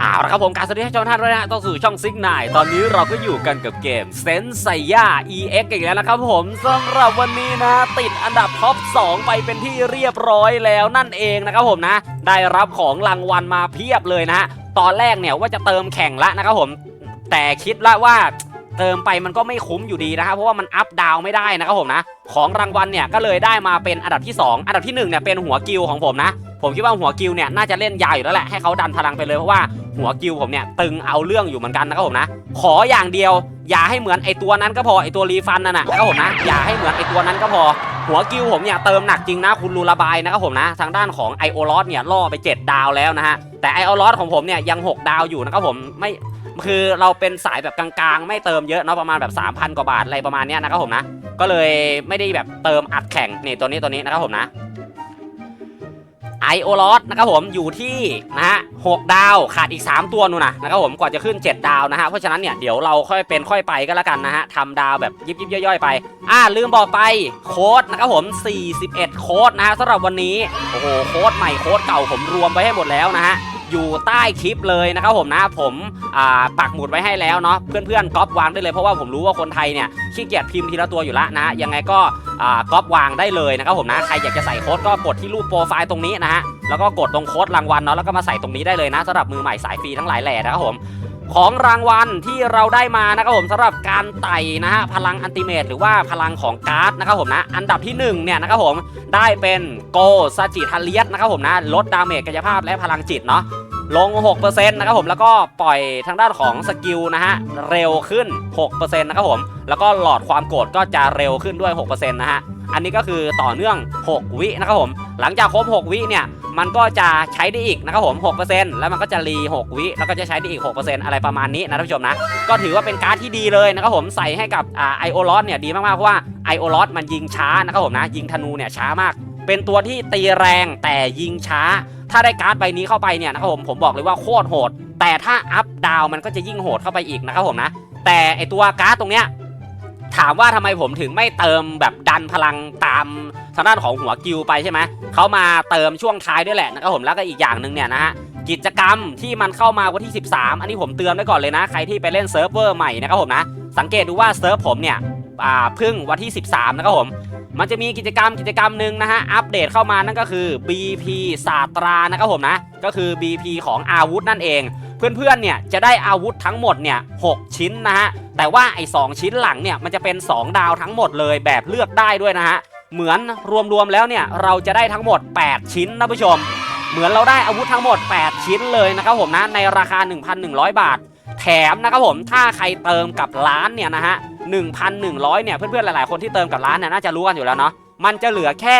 เอาละครับผมการสวัสดีให้ชมท่านด้วยนะฮะต้องสู่ช่องซิกไนตอนนี้เราก็อยู่กันกับเกมเซนไซยา EX อีกแล้วนะครับผมสำหรับวันนี้นะติดอันดับท็อป 2 ไปเป็นที่เรียบร้อยแล้วนั่นเองนะครับผมนะ ได้รับของรางวัลมาเพียบเลยนะฮะตอนแรกเนี่ยว่าจะเติมแข่งละนะครับผม แต่คิดละว่าเติมไปมันก็ไม่คุ้มอยู่ดีนะครับเพราะว่ามันอัพดาวไม่ได้นะครับผมนะ ของรางวัลเนี่ยก็เลยได้มาเป็นอันดับที่ 2 อันดับที่1เนี่ยเป็นหัวกิลของผมนะ ผมคิดว่าหัวกิลเนี่ยน่าจะเล่นยาวอยู่แล้วแหละให้เขาดันพลังไปเลยเพราะว่าหัวกิลผมเนี่ยตึงเอาเรื่องอยู่เหมือนกันนะครับผมนะ ขออย่างเดียวอย่าให้เหมือนไอตัวนั้นก็พอไอตัวรีฟันนั่นนะนะครับผมนะอย่าให้เหมือนไอตัวนั้นก็พอ หัวกิลผมเนี่ยเติมหนักจริงนะคุณรูระบายนะครับผมนะ ทางด้านของไอโอลอสเนี่ยล่อไป 7 ดาวแล้วนะฮะแต่ไอโอลอสของผมเนี่ยยัง 6 ดาวอยู่นะครับผมไม่คือเราเป็นสายแบบกลางๆ ไม่เติมเยอะเนาะประมาณแบบ 3,000 กว่าบาทอะไรประมาณเนี้ยนะครับผมนะ ก็เลยไม่ได้แบบเติมอัดแข่งนี่ตัวนี้ตัวนี้นะครับผมนะ ไอโอลอสนะครับผมอยู่ที่นะฮะหกดาวขาดอีก 3 ตัวนู่นนะนะครับผมกว่าจะขึ้น 7 ดาวนะฮะเพราะฉะนั้นเนี่ยเดี๋ยวเราค่อยเป็นค่อยไปก็แล้วกันนะฮะทำดาวแบบยิบยิบย่อยๆไป อ่าลืมบอกไปโค้ดนะครับผม 41 โค้ดนะฮะสำหรับวันนี้โอ้โหโค้ดใหม่โค้ดเก่าผมรวมไว้ให้หมดแล้วนะฮะ อยู่ใต้คลิปเลยนะครับผมนะผมปักหมุดไว้ให้แล้วเนาะเพื่อนๆก๊อปวางได้เลยเพราะว่าผมรู้ว่าคนไทยเนี่ยขี้เกียจพิมพ์ทีละตัวอยู่ละนะยังไงก็ก๊อปวางได้เลยนะครับผมนะใครอยากจะใส่โค้ดก็กดที่รูปโปรไฟล์ตรงนี้นะฮะแล้วก็กดตรงโค้ดรางวัลเนาะแล้วก็มาใส่ตรงนี้ได้เลยนะสำหรับมือใหม่สายฟรีทั้งหลายแหล่นะครับผมของรางวัลที่เราได้มานะครับผมสำหรับการไต่นะฮะพลังอันติเมตหรือว่าพลังของการ์ดนะครับผมนะอันดับที่หนึ่งเนี่ยนะครับผมได้เป็นโกซาจิทาเลียสนะครับผมนะลดดาเมจกายภาพและพลังจิตเนาะ ลง 6%นะครับผมแล้วก็ปล่อยทางด้านของสกิลนะฮะเร็วขึ้น 6%นะครับผมแล้วก็หลอดความโกรธก็จะเร็วขึ้นด้วย 6%นะฮะอันนี้ก็คือต่อเนื่อง 6 วินะครับผม หลังจากครบ 6 วิเนี่ย มันก็จะใช้ได้อีกนะครับผม 6%แล้วมันก็จะรี 6 วิ แล้วก็จะใช้ได้อีก 6%อะไรประมาณนี้นะท่านผู้ชมนะ ก็ถือว่าเป็นการ์ดที่ดีเลยนะครับผม ใส่ให้กับไอโอลอสเนี่ยดีมากๆ เพราะว่าไอโอลอสมันยิงช้านะครับผมนะ ยิงธนูเนี่ยช้ามาก เป็นตัวที่ตีแรงแต่ยิงช้า ถ้าได้การ์ดใบนี้เข้าไปเนี่ยนะครับผมผมบอกเลยว่าโคตรโหด แต่ถ้าอัพดาวมันก็จะยิ่งโหดเข้าไปอีกนะครับผมนะ แต่ไอตัวการ์ดตรงเนี้ยถามว่าทำไมผมถึงไม่เติมแบบดันพลังตามทางด้านของหัวกิลไปใช่ไหมเขามาเติมช่วงท้ายด้วยแหละนะครับผมแล้วก็อีกอย่างหนึ่งเนี่ยนะฮะกิจกรรมที่มันเข้ามาวันที่ 13 อันนี้ผมเตือนไว้ก่อนเลยนะ ใครที่ไปเล่นเซิร์ฟเวอร์ใหม่นะครับผมนะ สังเกตดูว่าเซิร์ฟผมเนี่ย อ่าเพึ่งวันที่ 13 นะครับผม มันจะมีกิจกรรมกิจกรรมหนึ่งนะฮะ อัปเดตเข้ามานั่นก็คือ BP ศาสตรานะครับผมนะ ก็คือ BP ของอาวุธนั่นเอง เพื่อนๆ เนี่ยจะได้อาวุธทั้งหมดเนี่ย6ชิ้นนะฮะ แต่ว่าไอ้สชิ้นหลังเนี่ยมันจะเป็น 2 ดาวทั้งหมดเลยแบบเลือกได้ด้วยนะฮะ เหมือนรวมๆ แล้วเนี่ยเราจะได้ทั้งหมด 8 ชิ้นนะผู้ชม เหมือนเราได้อาวุธทั้งหมด 8 ชิ้นเลยนะครับผมนะในราคา 1,100 บาท แถมนะครับผมถ้าใครเติมกับร้านเนี่ยนะฮะ 1,100 เนี่ย เพื่อนๆ หลายๆ คนที่เติมกับร้านเนี่ยน่าจะรู้กันอยู่แล้วเนาะมันจะเหลือแค่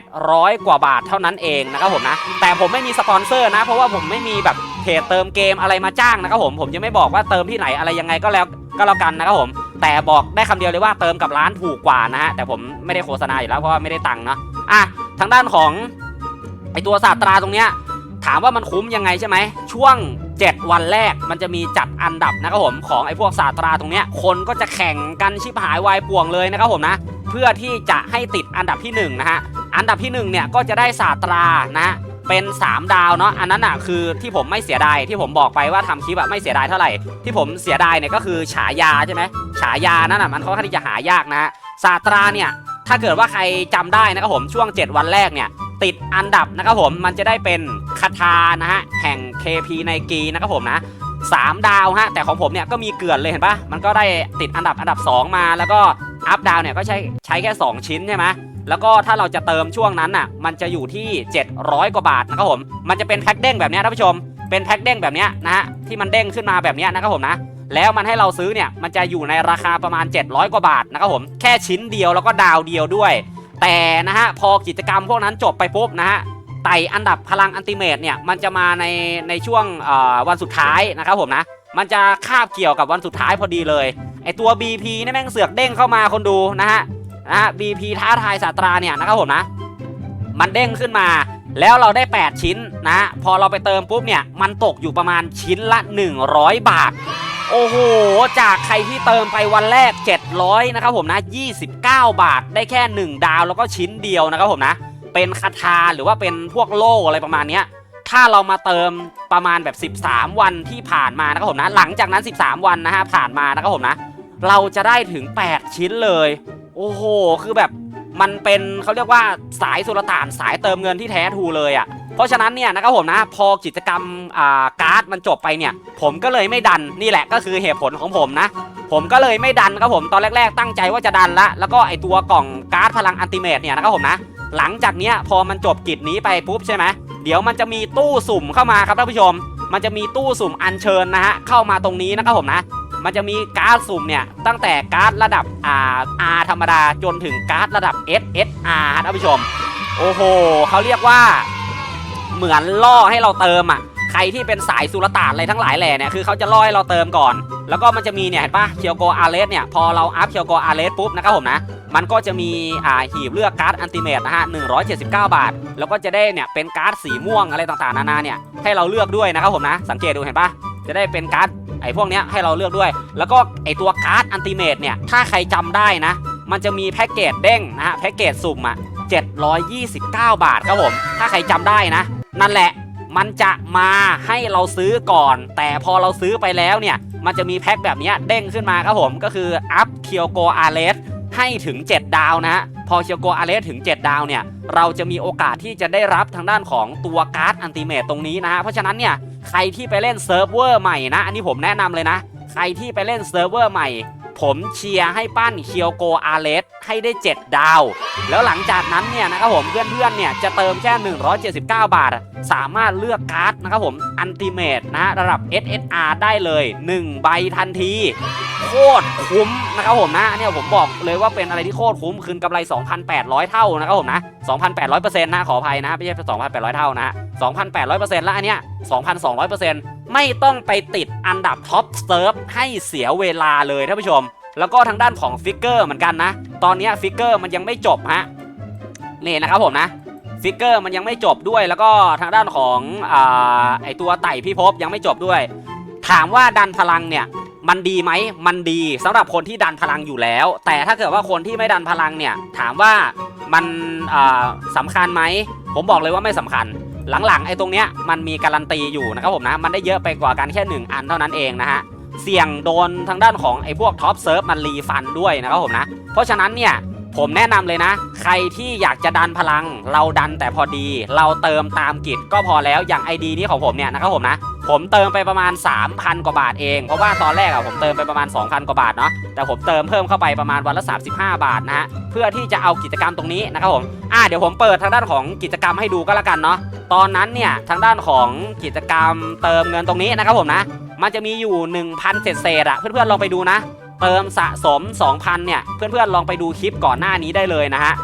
800 กว่าบาทเท่านั้นเองนะครับผมนะ แต่ผมไม่มีสปอนเซอร์นะ เพราะว่าผมไม่มีแบบเพจเติมเกมอะไรมาจ้างนะครับผม ผมจะไม่บอกว่าเติมที่ไหนอะไรยังไงก็แล้วก็แล้วกันนะครับผม แต่บอกได้คำเดียวเลยว่าเติมกับร้านถูกกว่านะฮะ แต่ผมไม่ได้โฆษณาอยู่แล้วเพราะว่าไม่ได้ตังค์เนาะ อะ ทางด้านของไอตัวศาสตราตรงเนี้ย ถามว่ามันคุ้มยังไงใช่ไหม ช่วง 7 วันแรกมันจะมีจัดอันดับนะครับผมของไอ้พวกศาสตราตรงเนี้ยคนก็จะแข่งกันชิบหายวายป่วงเลยนะครับผมนะ เพื่อที่จะให้ติดอันดับที่1นะฮะอันดับที่1เนี่ยก็จะได้ศาสตรานะฮะเป็น 3 ดาวเนาะอันนั้นอะคือที่ผมไม่เสียดายที่ผมบอกไปว่าทำคลิปอะไม่เสียดายเท่าไหร่ที่ผมเสียดายเนี่ยก็คือฉายาใช่ไหมฉายานั่นอะมันค่อนข้างที่จะหายากนะฮะศาสตราเนี่ยถ้าเกิดว่าใครจำได้นะครับผมช่วง 7 วันแรกเนี่ย ติดอันดับนะครับผมมันจะได้เป็นคาทานะฮะแห่ง KP ในกีนะครับผมนะสามดาวฮะแต่ของผมเนี่ยก็มีเกลื่อนเลยเห็นปะมันก็ได้ติดอันดับอันดับ 2 มา แล้วก็อัพดาวเนี่ยก็ใช้ใช้แค่ 2 ชิ้นใช่ไหมแล้วก็ถ้าเราจะเติมช่วงนั้นอะมันจะอยู่ที่ 700 กว่าบาทนะครับผมมันจะเป็นแพ็คเด้งแบบนี้ท่านผู้ชม เป็นแพ็คเด้งแบบเนี้ยนะฮะที่มันเด้งขึ้นมาแบบนี้นะครับผมนะแล้วมันให้เราซื้อเนี่ยมันจะอยู่ในราคาประมาณ 700 กว่าบาทนะครับผมแค่ชิ้นเดียวแล้วก็ดาวเดียวด้วย แต่นะฮะพอกิจกรรมพวกนั้นจบไปปุ๊บนะฮะไต่อันดับพลังอันติเมตเนี่ยมันจะมาในในช่วงวันสุดท้ายนะครับผมนะ มันจะคาบเกี่ยวกับวันสุดท้ายพอดีเลยไอตัว BP นี่แม่งเสือกเด้งเข้ามาคนดูนะฮะนะฮะ BP ท้าทายศาสตราเนี่ยนะครับผมนะ มันเด้งขึ้นมาแล้วเราได้ 8 ชิ้นนะ พอเราไปเติมปุ๊บเนี่ย มันตกอยู่ประมาณชิ้นละ 100 บาท โอ้โห จากใครที่เติมไปวันแรก 700นะครับผมนะ29 บาทได้แค่ 1 ดาวแล้วก็ชิ้นเดียวนะครับผมนะ เป็นคาถาหรือว่าเป็นพวกโล่อะไรประมาณนี้ถ้าเรามาเติมประมาณแบบ 13 วันที่ผ่านมานะครับผมนะ หลังจากนั้น 13 วันนะฮะผ่านมานะครับผมนะ เราจะได้ถึง 8 ชิ้นเลย โอ้โห คือแบบมันเป็นเขาเรียกว่าสายสุลต่านสายเติมเงินที่แท้ทูเลยอะ่ะ เพราะฉะนั้นเนี่ยนะครับผมนะพอกิจกรรมอ่าการ์ดมันจบไปเนี่ย ผมก็เลยไม่ดันนี่แหละก็คือเหตุผลของผมนะ ผมก็เลยไม่ดันครับผมตอนแรก ๆ ตั้งใจว่าจะดันละแล้วก็ไอตัวกล่องการ์ดพลังอันติเมตเนี่ยนะครับผมนะ หลังจากเนี้ยพอมันจบกิจนี้ไปปุ๊บใช่ไหมเดี๋ยวมันจะมีตู้สุ่มเข้ามาครับท่านผู้ชม มันจะมีตู้สุ่มอัญเชิญนะฮะเข้ามาตรงนี้นะครับผมนะมันจะมีการ์ดสุ่มเนี่ยตั้งแต่การ์ดระดับ R R ธรรมดาจนถึงการ์ดระดับ S S R ท่านผู้ชม โอ้โหเขาเรียกว่า เหมือนล่อให้เราเติมอะใครที่เป็นสายสุลต่านอะไรทั้งหลายแหล่เนี่ยคือเขาจะล่อให้เราเติมก่อน แล้วก็มันจะมีเนี่ยเห็นปะเคียวโกอาร์เลสเนี่ยพอเราอัพเคียวโกอาร์เลสปุ๊บนะครับผมนะมันก็จะมีอ่าหีบเลือกการ์ดอันติเมตนะฮะ179 บาท แล้วก็จะได้เนี่ยเป็นการ์ดสีม่วงอะไรต่างๆนานาเนี่ยให้เราเลือกด้วยนะครับผมนะ สังเกตดูเห็นปะจะได้เป็นการ์ดไอ้พวกเนี้ยให้เราเลือกด้วย แล้วก็ไอ้ตัวการ์ดอันติเมตเนี่ยถ้าใครจำได้นะ มันจะมีแพ็กเกจเด้งนะฮะแพ็กเกจสุ่มอะ729 บาทครับผมถ้าใครจำได้นะ นั่นแหละ มันจะมาให้เราซื้อก่อน แต่พอเราซื้อไปแล้วเนี่ย มันจะมีแพ็คแบบนี้เด้งขึ้นมาครับผมก็คืออัพเคียวโกอาร์เลสให้ถึง 7 ดาวนะ พอเคียวโกอาร์เลสถึง 7 ดาวเนี่ย เราจะมีโอกาสที่จะได้รับทางด้านของตัวการ์ดอันติเมตตรงนี้นะฮะเพราะฉะนั้นเนี่ยใครที่ไปเล่นเซิร์ฟเวอร์ใหม่นะ อันนี้ผมแนะนำเลยนะ ใครที่ไปเล่นเซิร์ฟเวอร์ใหม่ ผมเชียร์ให้ปั้นเคียวโกอาเลสให้ได้ 7 ดาว แล้วหลังจากนั้นเนี่ยนะครับผมเพื่อนๆเนี่ยจะเติมแค่ 179 บาท สามารถเลือกการ์ดนะครับผมอันติเมตนะระดับ SSR ได้เลย 1 ใบทันทีโคตรคุ้มนะครับผมนะเนี่ยผมบอกเลยว่าเป็นอะไรที่โคตรคุ้มคืนกำไร 2,800 เท่านะครับผมนะ 2,800%นะขออภัยนะไม่ใช่2,800 เท่านะ 2,800%แล้วอันเนี้ย2,200% ไม่ต้องไปติดอันดับท็อปเซิร์ฟให้เสียเวลาเลยท่านผู้ชม แล้วก็ทางด้านของฟิกเกอร์เหมือนกันนะ ตอนนี้ฟิกเกอร์มันยังไม่จบฮะนี่นะครับผมนะฟิกเกอร์มันยังไม่จบด้วย แล้วก็ทางด้านของอไอตัวไต่พิภพบยังไม่จบด้วย ถามว่าดันพลังเนี่ยมันดีไหม มันดีสำหรับคนที่ดันพลังอยู่แล้ว แต่ถ้าเกิดว่าคนที่ไม่ดันพลังเนี่ย ถามว่ามันอ่าสำคัญไหม ผมบอกเลยว่าไม่สำคัญ หลังๆไอ้ตรงเนี้ยมันมีการันตีอยู่นะครับผมนะ มันได้เยอะไปกว่ากันแค่หนึ่งอันเท่านั้นเองนะฮะเสี่ยงโดนทางด้านของไอ้พวกท็อปเซิร์ฟมันรีฟันด้วยนะครับผมนะ เพราะฉะนั้นเนี่ยผมแนะนำเลยนะ ใครที่อยากจะดันพลัง เราดันแต่พอดี เราเติมตามกิจก็พอแล้วอย่างไอดีนี้ของผมเนี่ยนะครับผมนะ ผมเติมไปประมาณ 3,000 กว่าบาทเอง เพราะว่าตอนแรกอะผมเติมไปประมาณ 2,000 กว่าบาทเนาะ แต่ผมเติมเพิ่มเข้าไปประมาณวันละ 35 บาทนะฮะ เพื่อที่จะเอากิจกรรมตรงนี้นะครับผม อ่าเดี๋ยวผมเปิดทางด้านของกิจกรรมให้ดูก็แล้วกันเนาะ ตอนนั้นเนี่ยทางด้านของกิจกรรมเติมเงินตรงนี้นะครับผมนะ มันจะมีอยู่ 1,000เศษเศษอะเพื่อนๆลองไปดูนะ เติมสะสม 2,000 เนี่ย เพื่อนๆลองไปดูคลิปก่อนหน้านี้ได้เลยนะฮะ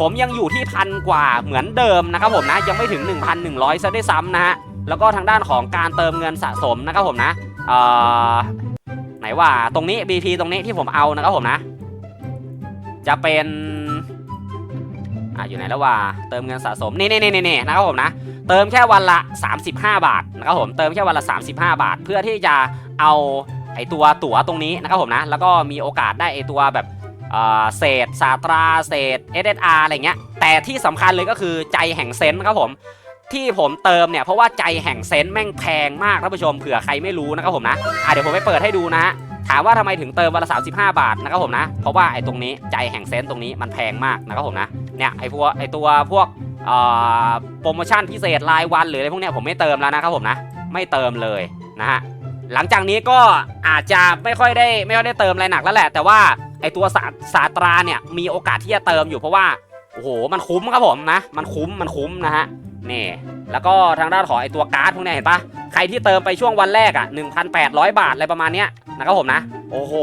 ผมยังอยู่ที่พันกว่าเหมือนเดิมนะครับผมนะยังไม่ถึง 1,100ซะด้วยซ้ำนะฮะ แล้วก็ทางด้านของการเติมเงินสะสมนะครับผมนะไหนว่าตรงนี้ BP ตรงนี้ที่ผมเอานะครับผมนะ จะเป็นอะอยู่ไหนแล้วว่าเติมเงินสะสมนี่นี่นี่นี่นะครับผมนะ เติมแค่วันละ 35 บาทนะครับผมเติมแค่วันละ 35 บาท เพื่อที่จะเอาไอตัวตั๋วตรงนี้นะครับผมนะ แล้วก็มีโอกาสได้ไอตัวแบบเอ่อเศษสาตราเศษ SSR อะไรเงี้ย แต่ที่สำคัญเลยก็คือใจแห่งเซนต์ครับผม ที่ผมเติมเนี่ยเพราะว่าใจแห่งเซนต์แม่งแพงมากท่านผู้ชมเผื่อใครไม่รู้นะครับผมนะอะเดี๋ยวผมไปเปิดให้ดูนะถามว่าทำไมถึงเติมวันละ35 บาทนะครับผมนะ เพราะว่าไอ้ตรงนี้ใจแห่งเซนต์ตรงนี้มันแพงมากนะครับผมนะเนี่ยไอ้พวกไอ้ตัวพวกโปรโมชั่นพิเศษรายวันหรืออะไรพวกเนี้ยผมไม่เติมแล้วนะครับผมนะไม่เติมเลยนะฮะหลังจากนี้ก็อาจจะไม่ค่อยได้ไม่ค่อยได้เติมอะไรหนักแล้วแหละ แต่ว่าไอ้ตัวศาสาตราเนี่ยมีโอกาสที่จะเติมอยู่เพราะว่าโอ้โหมันคุ้มครับผมนะ มันคุ้มมันคุ้มนะฮะ นี่ แล้วก็ทางด้านของไอตัวการ์ดพวกนี้เห็นปะใครที่เติมไปช่วงวันแรกอะ 1,800 บาทอะไรประมาณเนี้ยนะครับผมนะ โอ้โห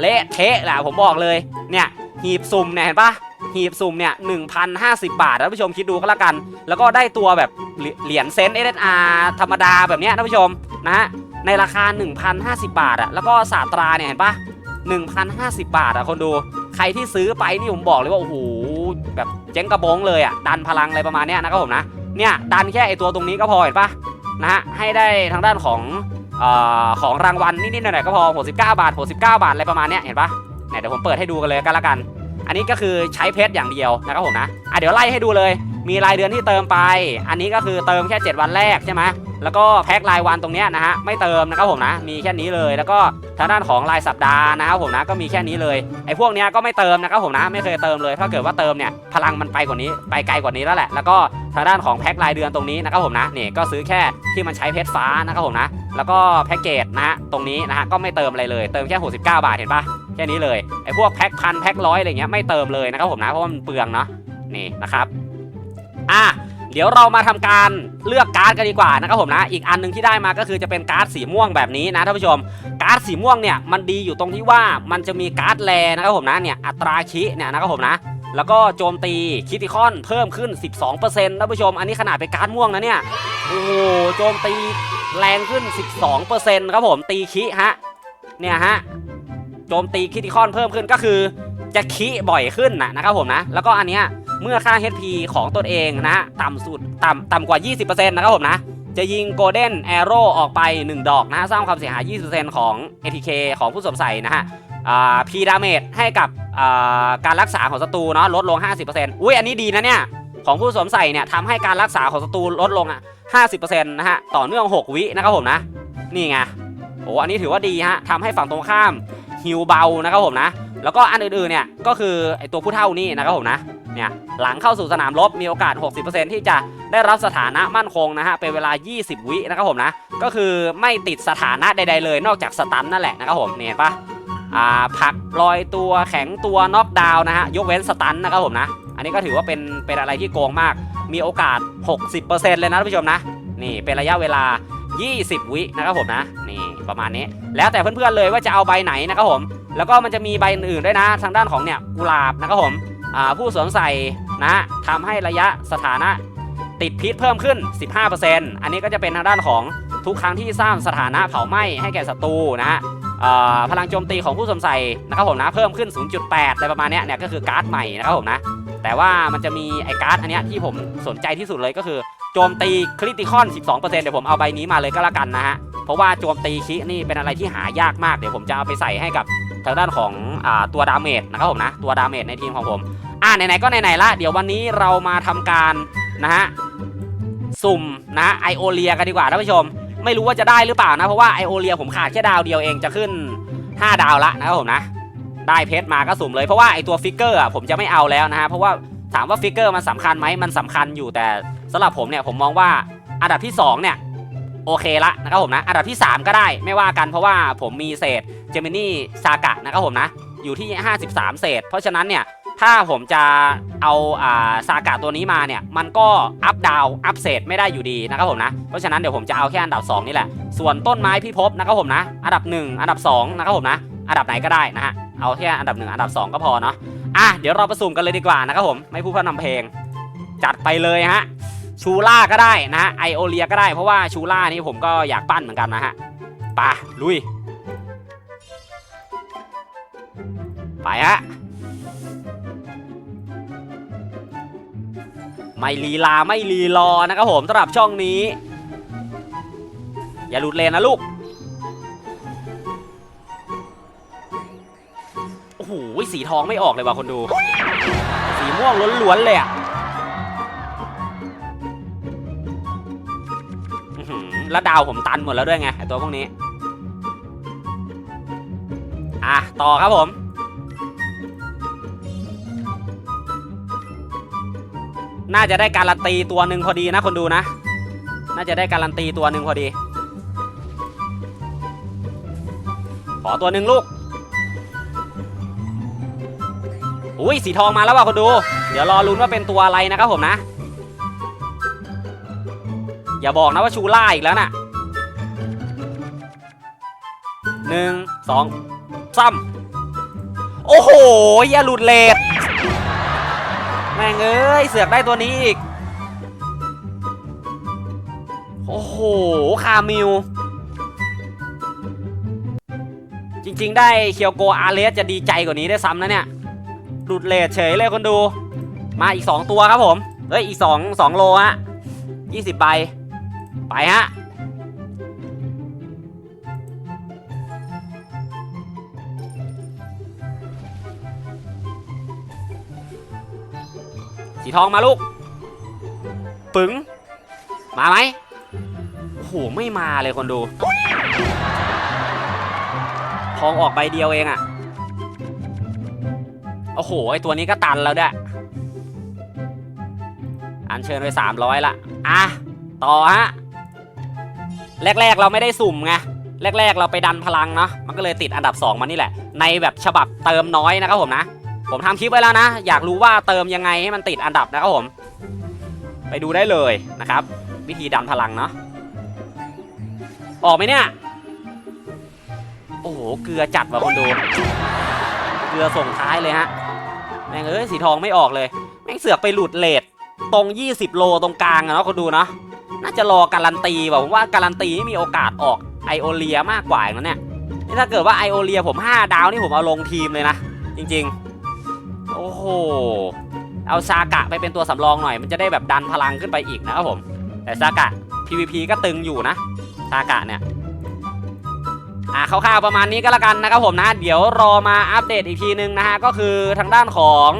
เละเทะแหละผมบอกเลย เนี่ยหีบสุ่มเนี่ยเห็นปะหีบสุ่มเนี่ย1,050 บาทท่านผู้ชมคิดดูก็แล้วกัน แล้วก็ได้ตัวแบบเหรียญเซนต์ SSR ธรรมดาแบบเนี้ยท่านผู้ชมนะฮะในราคา 1,050 บาทอะแล้วก็ศาสตราเนี่ยเห็นปะ1,050 บาทอะคนดู ใครที่ซื้อไปนี่ผมบอกเลยว่าโอ้โห แบบเจ๊งกระบงเลยอะดันพลังอะไรประมาณนี้นะครับผมนะเนี่ยดันแค่ไอตัวตรงนี้ก็พอเห็นปะนะฮะให้ได้ทางด้านของออของรางวัลนิดๆหน่อยๆก็พอ 69 บาท 69 บาทอะไรประมาณนี้เห็นปะเนี่ยเดี๋ยวผมเปิดให้ดูกันเลยกันละกัน อันนี้ก็คือใช้เพชรอย่างเดียวนะครับผมนะอะเดี๋ยวไล่ให้ดูเลย มีรายเดือนที่เติมไป อันนี้ก็คือเติมแค่ 7 วันแรกใช่ไหมแล้วก็แพ็ครายวันตรงเนี้ยนะฮะไม่เติมนะครับผมนะ มีแค่นี้เลย แล้วก็ทางด้านของรายสัปดาห์นะครับผมนะก็มีแค่นี้เลยไอ้พวกเนี้ยก็ไม่เติมนะครับผมนะไม่เคยเติมเลยถ้าเกิดว่าเติมเนี่ยพลังมันไปกว่านี้ไปไกลกว่านี้แล้วแหละ แล้วก็ทางด้านของแพ็ครายเดือนตรงนี้นะครับผมนะนี่ก็ซื้อแค่ที่มันใช้เพชรฟ้านะครับผมนะ แล้วก็แพ็กเกจนะฮะตรงนี้นะฮะก็ไม่เติมอะไรเลยเติมแค่ 69 บาทเห็นปะแค่นี้เลยไอ้พวกแพ็คพันแพ็คร้อยอะไรเงี้ยไม่เติมเลยนะครับผมนะเพราะมันเปลืองเนาะนี่นะครับ อะเดี๋ยวเรามาทำการเลือกการ์ดกันดีกว่านะครับผมนะ อีกอันหนึงที่ได้มาก็คือจะเป็นการ์ดสีม่วงแบบนี้นะท่านผู้ชม การ์ดสีม่วงเนี่ยมันดีอยู่ตรงที่ว่ามันจะมีการ์ดแลนะครับผมนะเนี่ยอัตราคิเนี่ยนะครับผมนะ แล้วก็โจมตีคิติคอนเพิ่มขึ้น 12%ท่านผู้ชม อันนี้ขนาดเป็นการ์ดม่วงนะเนี่ย โอ้โหโจมตีแรงขึ้น 12%ครับผมตีคิฮะเนี่ยฮะโจมตีคิติคอนเพิ่มขึ้นก็คือจะคิบ่อยขึ้นนะนะครับผมนะ แล้วก็อันเนี้ย เมื่อค่า HP ของตนเองนะต่ำสุดต่ำต่ำกว่า 20%นะครับผมนะ จะยิงโกลเด้นแอโร่ออกไป 1 ดอกนะฮะสร้างความเสียหาย 20%ของ ATK ของผู้สวมใส่นะฮะพีดาเมจให้กับการรักษาของศัตรูเนาะลดลง 50%อุ้ยอันนี้ดีนะเนี่ยของผู้สวมใส่เนี่ยทำให้การรักษาของศัตรูลดลงอะ 50%นะฮะต่อเนื่อง 6 วินะครับผมนะ นี่ไงโอ้อันนี้ถือว่าดีฮะทำให้ฝั่งตรงข้ามฮิวเบานะครับผมนะ แล้วก็อันอื่นๆเนี่ยก็คือไอตัวผู้เท่านี่นะครับผมนะ เนี่ยหลังเข้าสู่สนามรบมีโอกาส 60%ที่จะได้รับสถานะมั่นคงนะฮะเป็นเวลา 20 วินะครับผมนะก็คือไม่ติดสถานะใดๆเลยนอกจากสตันนั่นแหละนะครับผมเนี่ยปะอ่าผลักลอยตัวแข็งตัวน็อกดาวน์นะฮะยกเว้นสตันนะครับผมนะอันนี้ก็ถือว่าเป็นเป็นอะไรที่โกงมาก มีโอกาส 60%เลยนะท่านผู้ชมนะนี่เป็นระยะเวลา 20 วินะครับผมนะนี่ประมาณนี้ แล้วแต่เพื่อนๆเลยว่าจะเอาใบไหนนะครับผม แล้วก็มันจะมีใบอื่นด้วยนะ ทางด้านของเนี่ยกุหลาบนะครับผม ผู้สวมใส่นะทำให้ระยะสถานะติดพิษเพิ่มขึ้น 15%อันนี้ก็จะเป็นทางด้านของทุกครั้งที่สร้างสถานะเผาไหม้ให้แก่ศัตรูนะฮะพลังโจมตีของผู้สวมใส่นะครับผมนะเพิ่มขึ้น 0.8อะไรประมาณนี้เนี่ยก็คือการ์ดใหม่นะครับผมนะแต่ว่ามันจะมีไอ้การ์ดอันนี้ที่ผมสนใจที่สุดเลยก็คือโจมตีคริติคอน 12%เดี๋ยวผมเอาใบนี้มาเลยก็แล้วกันนะฮะเพราะว่าโจมตีคินี่เป็นอะไรที่หายากมากเดี๋ยวผมจะเอาไปใส่ให้กับทางด้านของ ตัวดาเมจนะครับผมนะตัวดาเมจในทีมของผมอ่าไหนๆก็ไหนๆละเดี๋ยววันนี้เรามาทำการนะฮะสุ่มนะไอโอเลียกันดีกว่าท่านผู้ชม ไม่รู้ว่าจะได้หรือเปล่านะ เพราะว่าไอโอเลียผมขาดแค่ดาวเดียวเองจะขึ้น 5 ดาวละนะครับผมนะ ได้เพชรมาก็สุ่มเลยเพราะว่าไอตัวฟิกเกอร์อะผมจะไม่เอาแล้วนะฮะเพราะว่าถามว่าฟิกเกอร์มันสำคัญไหมมันสำคัญอยู่แต่สำหรับผมเนี่ยผมมองว่าอันดับที่สองเนี่ยโอเคละนะครับผมนะ อันดับที่ 3 ก็ได้ไม่ว่ากันเพราะว่าผมมีเศษเจมินี่ซากะนะครับผมนะ อยู่ที่ 53 เศษ เพราะฉะนั้นเนี่ยถ้าผมจะเอาอ่าซากะตัวนี้มาเนี่ย มันก็อัพดาวอัพเศษไม่ได้อยู่ดีนะครับผมนะ เพราะฉะนั้นเดี๋ยวผมจะเอาแค่อันดับ 2 นี่แหละ ส่วนต้นไม้พิภพนะครับผมนะ อันดับ 1 อันดับ 2 นะครับผมนะ อันดับไหนก็ได้นะฮะ เอาแค่อันดับ 1 อันดับ 2 ก็พอเนาะ อะ เดี๋ยวเราประสุมกันเลยดีกว่านะครับผม ไม่พูดพร่ำนำเพลง จัดไปเลยฮะ ชูล่าก็ได้นะฮะไอโอเลียก็ได้ เพราะว่าชูล่านี่ผมก็อยากปั้นเหมือนกันนะฮะปะลุย ไปฮะ ไม่ลีลาไม่ลีรอนะครับผมสำหรับช่องนี้ อย่าหลุดเลนนะลูก โอ้โหสีทองไม่ออกเลยว่ะคนดู สีม่วงล้วนๆเลยอะแล้วดาวผมตันหมดแล้วด้วยไงไอตัวพวกนี้ อะ ต่อครับผม น่าจะได้การันตีตัวหนึ่งพอดีนะคนดูนะ น่าจะได้การันตีตัวหนึ่งพอดี ขอตัวหนึ่งลูก อุ้ยสีทองมาแล้วว่ะคนดู เดี๋ยวรอลุ้นว่าเป็นตัวอะไรนะครับผมนะ อย่าบอกนะว่าชูล่าอีกแล้วน่ะหนึ่งสอง ซ้ำโอ้โหอย่าหลุดเลดแม่งเอ้ยเสือกได้ตัวนี้อีก โอ้โห คามิว จริงๆ ได้เคียวโกอาเลสจะดีใจกว่านี้ได้ซ้ำนะเนี่ย หลุดเลดเฉยเลยคนดู มาอีก 2 ตัวครับผม เฮ้ย อีก 2 2 โลฮะ20 ใบ ไปฮะ สีทองมาลูก ปึ๋ง มาไหมโอ้โห ไม่มาเลยคนดู ทองออกใบเดียวเองอะโอ้โห ไอตัวนี้ก็ตันแล้วด้วยอันเชิญไป 300 ละ อะ ต่อฮะ แรก ๆ เราไม่ได้สุ่มไง แรก ๆ เราไปดันพลังเนาะ มันก็เลยติดอันดับ 2 มานี่แหละ ในแบบฉบับเติมน้อยนะครับผมนะ ผมทำคลิปไว้แล้วนะ อยากรู้ว่าเติมยังไงให้มันติดอันดับนะครับผม ไปดูได้เลยนะครับ วิธีดันพลังเนาะออกไหมเนี่ย โอ้โห เกลือจัดว่ะคนดู เกลือส่งท้ายเลยฮะ แม่งเอ้ยสีทองไม่ออกเลย แม่งเสือกไปหลุดเลทตรง 20 โลตรงกลางอะเนาะคนดูเนาะ น่าจะรอการันตีว่ะผมว่าการันตีนี่มีโอกาสออกไอโอเลียมากกว่าอย่างนั้นเนี่ย นี่ถ้าเกิดว่าไอโอเลียผม 5 ดาวนี่ผมเอาลงทีมเลยนะ จริง ๆ โอ้โห เอาซากะไปเป็นตัวสำรองหน่อย มันจะได้แบบดันพลังขึ้นไปอีกนะครับผม แต่ซากะ PVP ก็ตึงอยู่นะ ซากะเนี่ยอ่าคร่าวๆประมาณนี้ก็แล้วกันนะครับผมนะ เดี๋ยวรอมาอัปเดตอีกทีนึงนะฮะ ก็คือทางด้านของ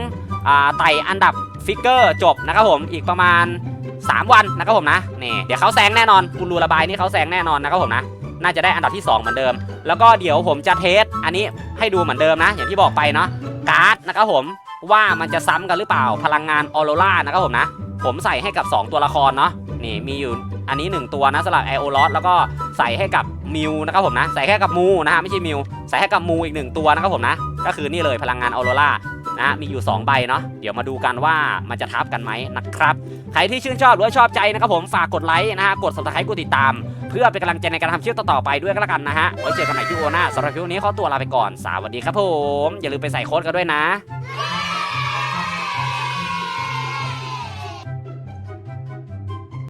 อ่าไต่อันดับฟิกเกอร์จบนะครับผม อีกประมาณ 3 วันนะครับผมนะ นี่ เดี๋ยวเขาแซงแน่นอนกูรูระบายนี่เขาแซงแน่นอนนะครับผมนะ น่าจะได้อันดับที่ 2 เหมือนเดิม แล้วก็เดี๋ยวผมจะเทส อันนี้ให้ดูเหมือนเดิมนะ อย่างที่บอกไปเนาะ การ์ดนะครับผม ว่ามันจะซ้ำกันหรือเปล่าพลังงานออโรรานะครับผมนะ ผมใส่ให้กับ 2 ตัวละครเนาะนี่มีอยู่อันนี้ 1 ตัวนะสำหรับไอโอลอสแล้วก็ใส่ให้กับมิวนะครับผมนะ ใส่แค่กับมูนะฮะไม่ใช่มิวใส่ให้กับมูอีกหนึ่งตัวนะครับผมนะ ก็คือนี่เลยพลังงานออโรรานะฮะมีอยู่ 2 ใบเนาะเดี๋ยวมาดูกันว่ามันจะทับกันไหมนะครับ ใครที่ชื่นชอบหรือชอบใจนะครับผมฝากกดไลค์นะฮะกด subscribe กดติดตาม เพื่อเป็นกำลังใจในการทำคลิปต่อๆไปด้วยก็แล้วกันนะฮะไว้เจอกันใหม่ที่โอนาสำหรับคลิปนี้ขอตัวลาไปก่อนสวัสดีครับผมอย่าลืมไปใส่โค้ดกันด้วยนะ